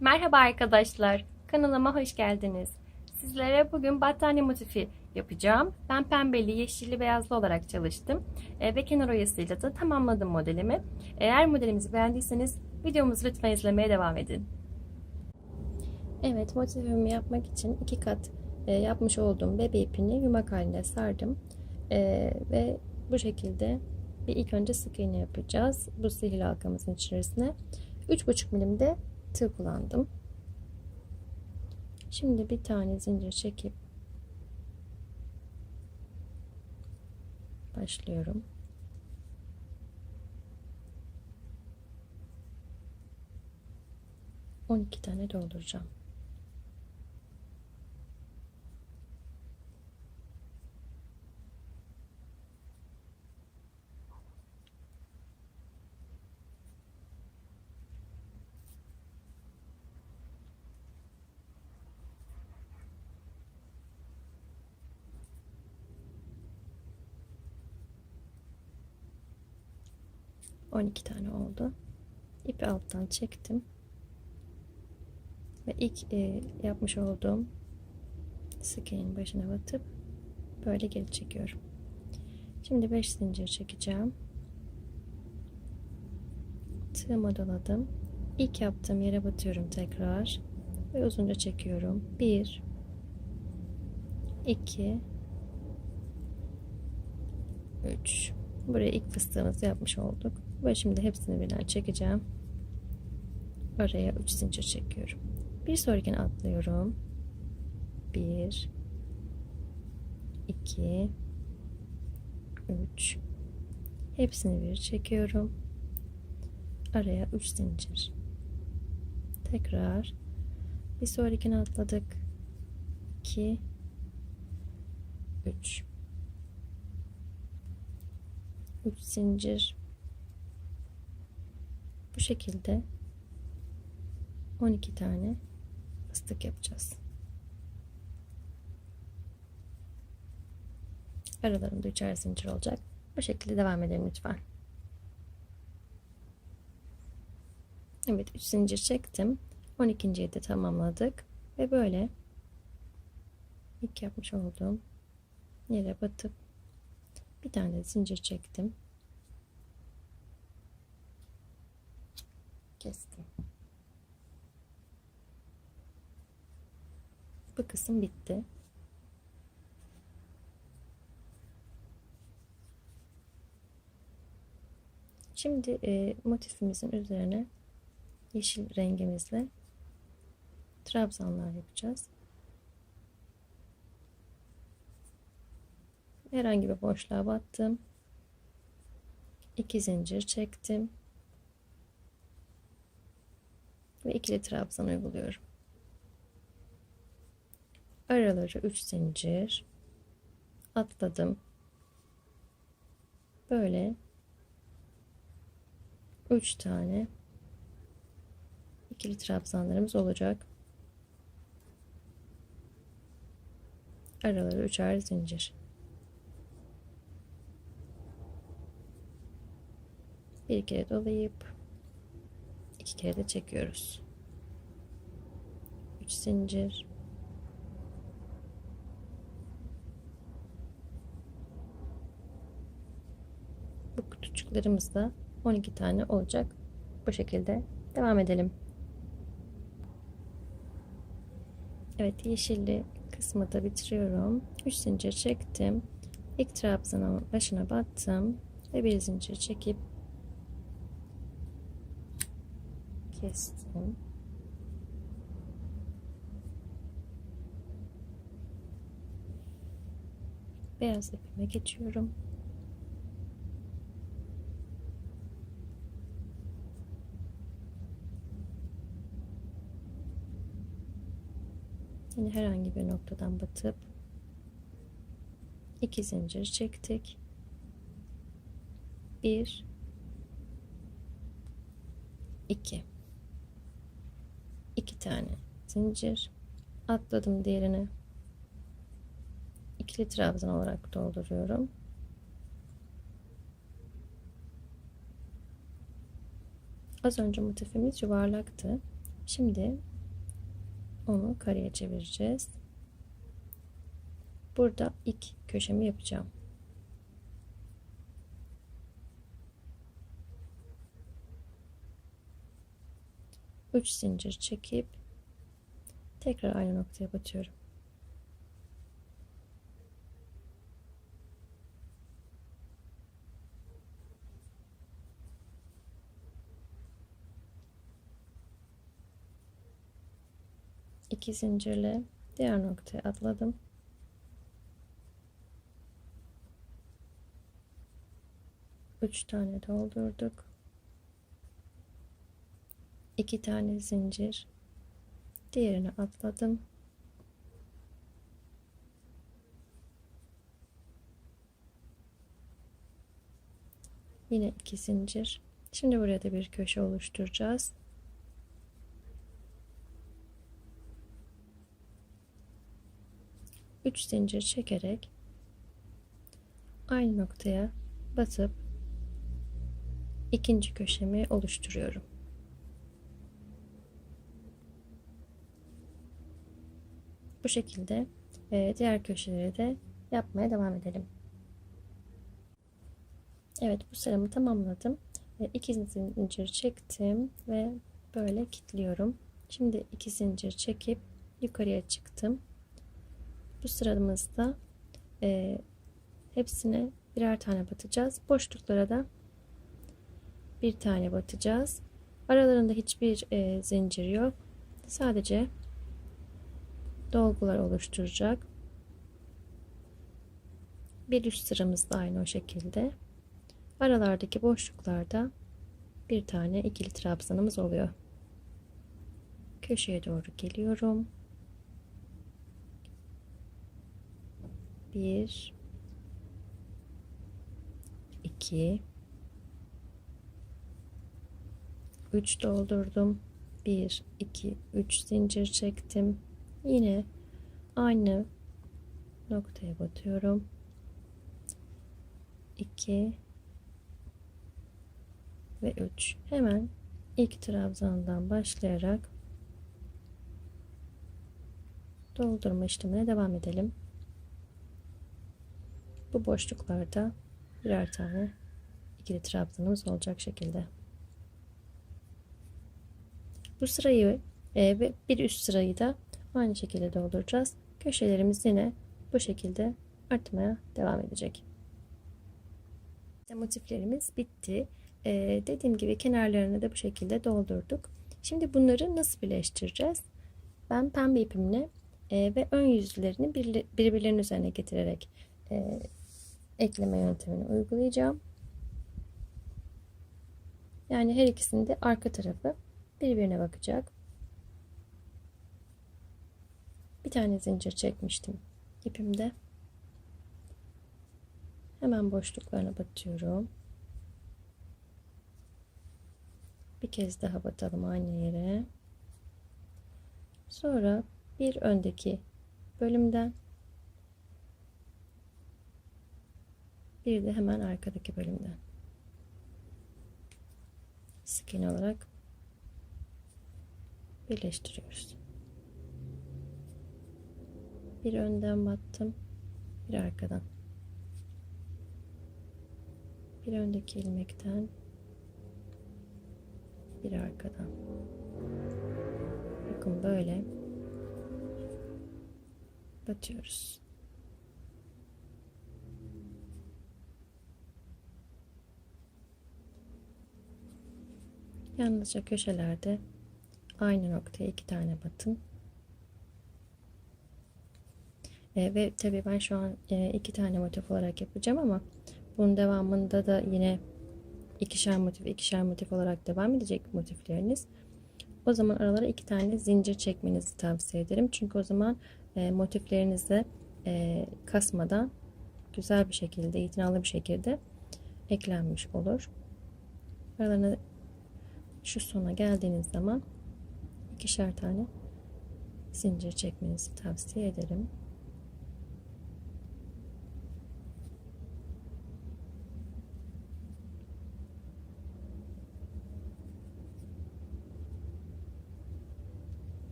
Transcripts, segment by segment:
Merhaba arkadaşlar, kanalıma hoş geldiniz. Sizlere bugün battaniye motifi yapacağım. Ben pembeli, yeşilli, beyazlı olarak çalıştım E, ve kenar oyasıyla da tamamladım modelimi. Eğer modelimizi beğendiyseniz videomuzu lütfen izlemeye devam edin. Evet, motifimi yapmak için iki kat e, yapmış olduğum bebe ipini yumak halinde sardım E, ve bu şekilde bir ilk önce sık iğne yapacağız bu sihirli halkamızın içerisine. 3,5 milimde tığ kullandım. Şimdi bir tane zincir çekip başlıyorum. On iki tane dolduracağım. On iki tane oldu. İpi alttan çektim. Ve ilk e, yapmış olduğum sık iğnenin başına batıp böyle geri çekiyorum. Şimdi 5 zincir çekeceğim. Tığıma doladım. İlk yaptığım yere batıyorum tekrar ve uzunca çekiyorum. 1 2 3 Buraya ilk fıstığımızı yapmış olduk. Ve şimdi hepsini birden çekeceğim. Araya 3 zincir çekiyorum. Bir sonrakine atlıyorum. 1 2 3 Hepsini bir çekiyorum. Araya 3 zincir. Tekrar bir sonrakine atladık. 2 3 3 zincir bu şekilde 12 tane fıstık yapacağız. Aralarında üçer zincir olacak. Bu şekilde devam edelim lütfen. Evet 3 zincir çektim. 12.yi de tamamladık. Ve böyle ilk yapmış olduğum yere batıp bir tane de zincir çektim. Kestim. Bu kısım bitti. Şimdi e, motifimizin üzerine yeşil rengimizle trabzanlar yapacağız. herhangi bir boşluğa battım. 2 zincir çektim. Ve ikili trabzan uyguluyorum. Araları 3 zincir atladım. Böyle 3 tane ikili trabzanlarımız olacak. Araları üçer zincir. bir kere dolayıp iki kere de çekiyoruz. 3 zincir bu kutucuklarımız da 12 tane olacak. Bu şekilde devam edelim. Evet yeşilli kısmı da bitiriyorum. 3 zincir çektim. İlk trabzanın başına battım ve bir zincir çekip kestim. Beyaz ipime geçiyorum. Yine herhangi bir noktadan batıp iki zincir çektik. Bir, iki iki tane zincir atladım diğerine ikili trabzan olarak dolduruyorum az önce motifimiz yuvarlaktı Şimdi onu kareye çevireceğiz. Burada ilk köşemi yapacağım. Üç zincir çekip tekrar aynı noktaya batıyorum. iki zincirle diğer noktaya atladım. Üç tane doldurduk. İki tane zincir. Diğerine atladım. Yine iki zincir. Şimdi buraya da bir köşe oluşturacağız. 3 zincir çekerek aynı noktaya batıp ikinci köşemi oluşturuyorum. Bu şekilde e, diğer köşeleri de yapmaya devam edelim. Evet bu sıramı tamamladım. E, iki zincir çektim ve böyle kilitliyorum. Şimdi iki zincir çekip yukarıya çıktım. Bu sıramızda e, hepsine birer tane batacağız. Boşluklara da bir tane batacağız. Aralarında hiçbir e, zincir yok. Sadece dolgular oluşturacak. Bir üst sıramız da aynı o şekilde. Aralardaki boşluklarda bir tane ikili trabzanımız oluyor. Köşeye doğru geliyorum. 1 2 3 doldurdum 1 2 3 zincir çektim yine aynı noktaya batıyorum. 2 ve 3 hemen ilk trabzandan başlayarak doldurma işlemine devam edelim. Bu boşluklarda birer tane ikili trabzanımız olacak şekilde. Bu sırayı e, ve bir üst sırayı da aynı şekilde dolduracağız. Köşelerimiz yine bu şekilde artmaya devam edecek. Motiflerimiz bitti. Ee, dediğim gibi kenarlarını da bu şekilde doldurduk. Şimdi bunları nasıl birleştireceğiz? Ben pembe ipimle e, ve ön yüzlerini bir, birbirlerinin üzerine getirerek e, ekleme yöntemini uygulayacağım. Yani her ikisinde arka tarafı birbirine bakacak. Bir tane zincir çekmiştim ipimde. Hemen boşluklarına batıyorum. Bir kez daha batalım aynı yere. Sonra bir öndeki bölümden Bir de hemen arkadaki bölümden. Sık iğne olarak birleştiriyoruz. Bir önden battım, bir arkadan. Bir öndeki ilmekten, bir arkadan. Bakın böyle batıyoruz. Yalnızca köşelerde aynı noktaya iki tane batın. E, ve tabii ben şu an e, iki tane motif olarak yapacağım ama bunun devamında da yine ikişer motif ikişer motif olarak devam edecek motifleriniz. O zaman aralara iki tane zincir çekmenizi tavsiye ederim. Çünkü o zaman e, motiflerinizi e, kasmadan güzel bir şekilde, itinalı bir şekilde eklenmiş olur. Aralarına şu sona geldiğiniz zaman ikişer tane zincir çekmenizi tavsiye ederim.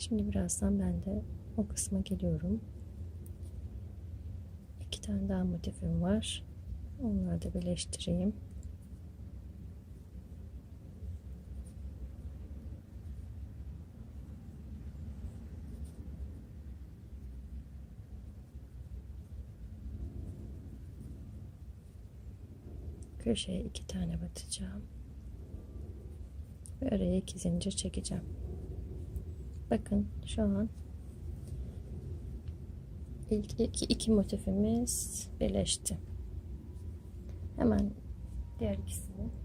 Şimdi birazdan ben de o kısma geliyorum. İki tane daha motifim var. Onları da birleştireyim. Köşeye iki tane batacağım. Ve araya iki zincir çekeceğim. Bakın şu an ilk iki, iki motifimiz birleşti. Hemen diğer ikisini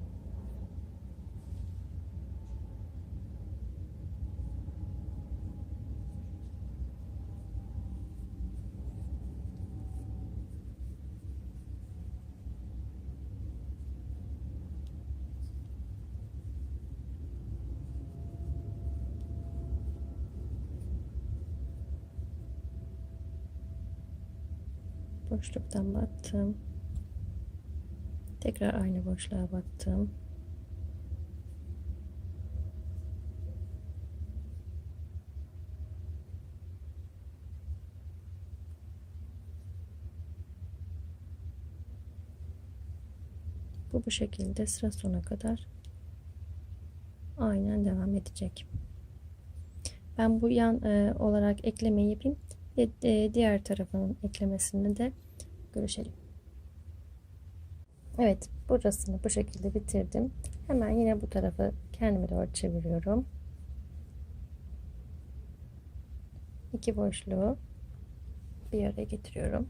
boşluktan battım. Tekrar aynı boşluğa battım. Bu bu şekilde sıra sona kadar aynen devam edecek. Ben bu yan e, olarak eklemeyi yapayım. Ve e, diğer tarafının eklemesini de görüşelim. Evet burasını bu şekilde bitirdim. Hemen yine bu tarafı kendime doğru çeviriyorum. İki boşluğu bir araya getiriyorum.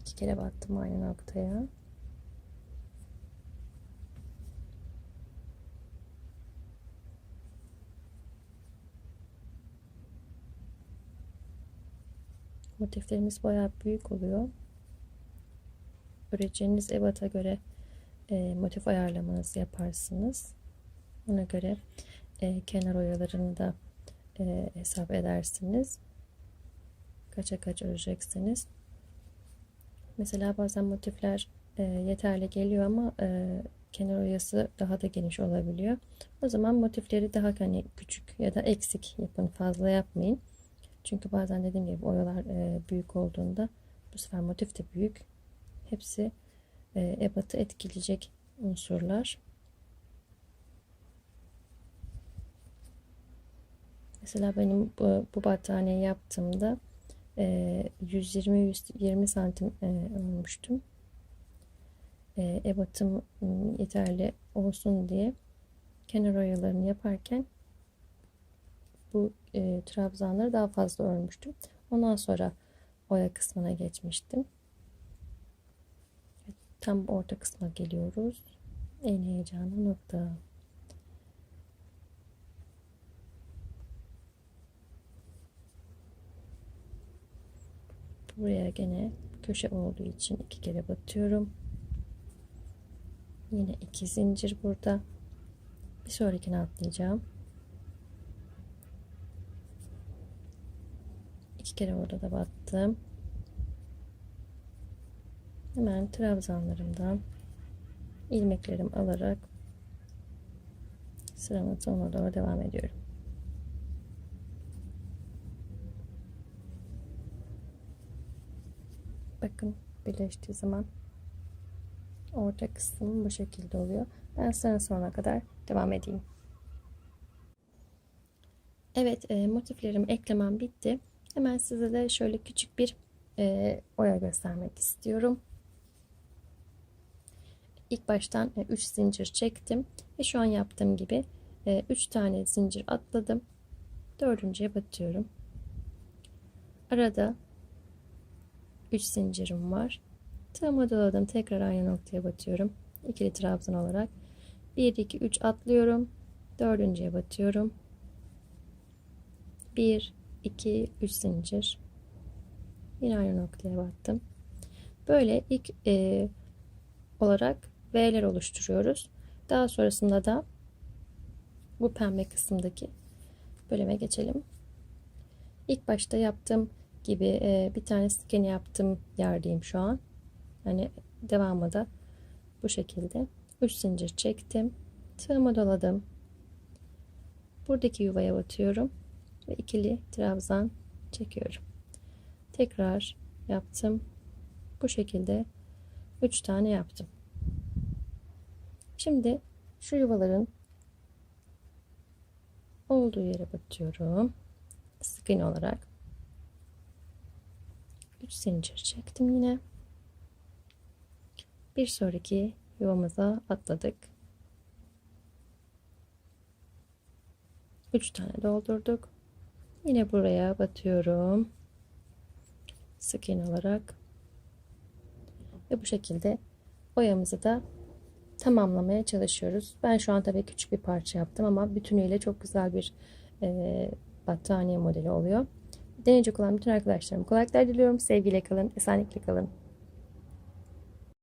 İki kere battım aynı noktaya. Motiflerimiz bayağı büyük oluyor. Öreceğiniz ebata göre e, motif ayarlamanızı yaparsınız. Ona göre e, kenar oyalarını da e, hesap edersiniz. Kaça kaç öreceksiniz. Mesela bazen motifler e, yeterli geliyor ama e, kenar oyası daha da geniş olabiliyor. O zaman motifleri daha hani küçük ya da eksik yapın. Fazla yapmayın. Çünkü bazen dediğim gibi oyalar e, büyük olduğunda bu sefer motif de büyük. Hepsi e, ebatı etkileyecek unsurlar. Mesela benim bu, bu battaniye yaptığımda e, 120-120 santim e, örmüştüm. E, ebatım yeterli olsun diye kenar oyalarını yaparken bu e, trabzanları daha fazla örmüştüm. Ondan sonra oya kısmına geçmiştim. Tam orta kısma geliyoruz. En heyecanlı nokta. Buraya gene köşe olduğu için iki kere batıyorum. Yine iki zincir burada. Bir sonrakine atlayacağım. İki kere orada da battım. Hemen trabzanlarımdan ilmeklerimi alarak sıramın sonuna doğru devam ediyorum. Bakın birleştiği zaman orta kısmım bu şekilde oluyor. Ben sıranın sonuna kadar devam edeyim. Evet e, motiflerimi eklemem bitti. Hemen size de şöyle küçük bir e, oya göstermek istiyorum. İlk baştan 3 e, zincir çektim ve şu an yaptığım gibi 3 e, tane zincir atladım. Dördüncüye batıyorum. Arada 3 zincirim var. Tığımı doladım. Tekrar aynı noktaya batıyorum. İkili trabzan olarak. 1, 2, 3 atlıyorum. Dördüncüye batıyorum. 1, 2 3 zincir. Yine aynı noktaya battım böyle ilk e, olarak V'ler oluşturuyoruz. Daha sonrasında da bu pembe kısımdaki bölüme geçelim. İlk başta yaptığım gibi e, bir tane skeni yaptım yerdeyim şu an. Yani devamı da bu şekilde. 3 zincir çektim Tığımı doladım. Buradaki yuvaya batıyorum ve ikili trabzan çekiyorum. Tekrar yaptım. Bu şekilde 3 tane yaptım. Şimdi şu yuvaların olduğu yere batıyorum. Sık iğne olarak 3 zincir çektim yine. Bir sonraki yuvamıza atladık. 3 tane doldurduk. Yine buraya batıyorum. Sık iğne olarak. Ve bu şekilde oyamızı da tamamlamaya çalışıyoruz. Ben şu an tabii küçük bir parça yaptım ama bütünüyle çok güzel bir e, battaniye modeli oluyor. Deneyecek olan bütün arkadaşlarıma kolaylıklar diliyorum. Sevgiyle kalın, esenlikle kalın.